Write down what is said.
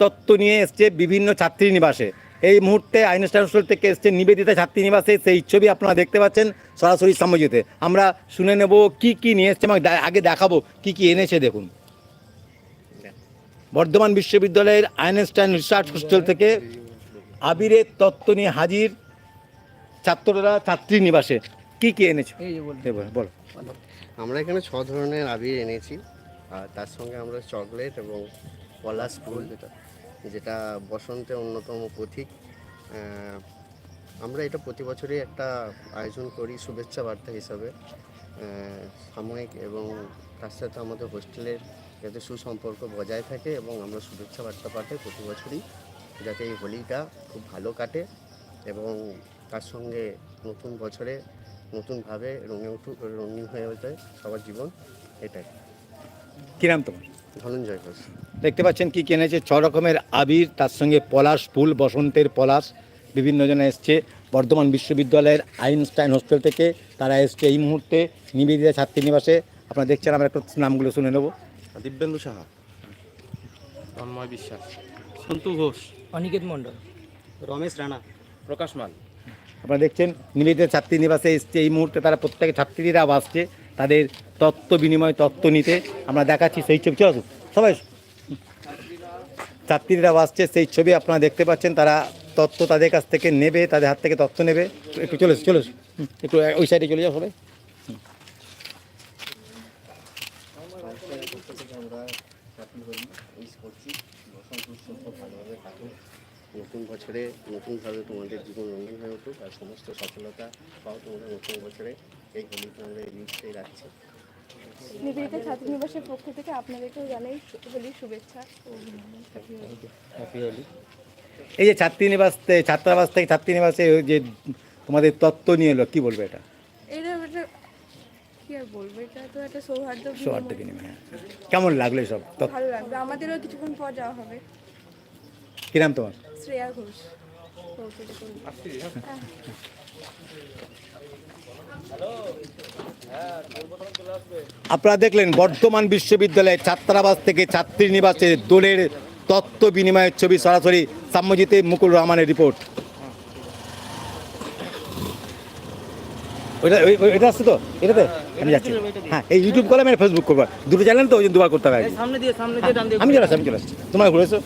তত্ত্ব নিয়ে এসছে বিভিন্ন ছাত্রী নিবাসে। এই মুহূর্তে আইনস্টাইন হোস্টেল থেকে এসছে নিবেদিতা ছাত্রী নিবাসে সেই ছবি আপনারা দেখতে পাচ্ছেন সরাসরি সাম্যজিতে। আমরা শুনে নেব কি কি নিয়ে এসছে এবং আগে দেখাবো কি কি এনেছে দেখুন। বর্ধমান বিশ্ববিদ্যালয়ের আইনস্টাইন রিসার্চ হোস্টেল থেকে আবিরের তত্ত্ব নিয়ে হাজির ছাত্ররা ছাত্রী নিবাসে। কি কি এনেছো? বলো। আমরা এখানে ছ ধরনের আবির এনেছি। আর তার সঙ্গে আমরা চকলেট এবং পলাশ ফুল যেটা বসন্তের অন্যতম প্রতীক। আমরা এটা প্রতি বছরই একটা আয়োজন করি শুভেচ্ছা বার্তা হিসাবে। সাময়িক এবং তার সাথে আমাদের হোস্টেলের যাতে সুসম্পর্ক বজায় থাকে এবং আমরা শুভেচ্ছা বার্তা পাঠাই প্রতি বছরই যাতে এই হোলিটা খুব ভালো কাটে এবং তার সঙ্গে নতুন বছরে নতুনভাবে রঙে উঠু রঙিন হয়ে ওঠে সবার জীবন এটাই। কি নাম তোমার? ধনঞ্জয় ঘোষ। দেখতে পাচ্ছেন কি কিনেছে ছ রকমের আবির তার সঙ্গে পলাশ ফুল বসন্তের পলাশ বিভিন্ন জন এসছে। বর্ধমান বিশ্ববিদ্যালয়ের আইনস্টাইন হোস্টেল থেকে তারা এসছে এই মুহূর্তে নিবেদিতা ছাত্রীনিবাসে আপনারা দেখছেন আমরা একটু নামগুলো শুনে নেব। দিব্যেন্দু সাহা। তন্ময় বিশ্বাস। সন্তু ঘোষ। অনিকেত মণ্ডল। রমেশ রানা। প্রকাশ মাল আপনারা দেখছেন নিবেদিতা ছাত্রীনিবাসে এসছে এই মুহূর্তে। তারা প্রত্যেকে ছাত্রীরা আসছে তাদের তত্ত্ব বিনিময় তত্ত্ব নিতে। আমরা দেখাচ্ছি সেই ছবি। চলো সবাই এসো। ছাত্রীরা আসছে, সেই ছবি আপনারা দেখতে পাচ্ছেন। তারা তত্ত্ব তাদের কাছ থেকে নেবে, তাদের হাত থেকে তত্ত্ব নেবে। একটু চলে চলে একটু ওই সাইডে চলে যাও সবাই। নতুন বছরে, নতুনভাবে তোমাদের জীবন রঙিন হয়ে উঠুক, আর সমস্ত সফলতা পাও তোমরা নতুন বছরে। এই হোলিতে আমরা এই রাখছি। নিবেদিতা ছাত্রীনিবাসের পক্ষ থেকে আপনাদেরকেও জানাই হোলির শুভেচ্ছা। এই যে ছাত্রীনিবাস থেকে ছাত্রাবাস থেকে ছাত্রীনিবাসে ওই যে তোমাদের তত্ত্ব নিয়ে এলো কী বলবে এটা? এটা কি আর বলব এটা তো একটা সৌহার্দ্য সৌহার্দ্য বিনিময়। বিনিময় কেমন লাগল সব ভালো লাগবে আমাদেরও কিছুক্ষণ পর যাওয়া হবে। কী নাম তোমার? শ্রেয়া ঘোষ পৌঁছে করব হ্যাঁ আপনারা দেখলেন বর্ধমান বিশ্ববিদ্যালয়ের ছাত্রাবাস থেকে ছাত্রী নিবাসের দোলের তত্ত্ব বিনিময়ের ছবি সরাসরি সাম্যজিতে মুকুল রহমানের রিপোর্ট। ওইটা এটা আসছে তো? এটাতে? আমি যাচ্ছি। হ্যাঁ এই ইউটিউব করলাম ফেসবুক করব। দুটো চ্যানেল তো ওই জন্য দুবার করতে হবে দিয়ে আমি চলে আসছি আমি চলে আসছি। তোমরা ঘুরেছো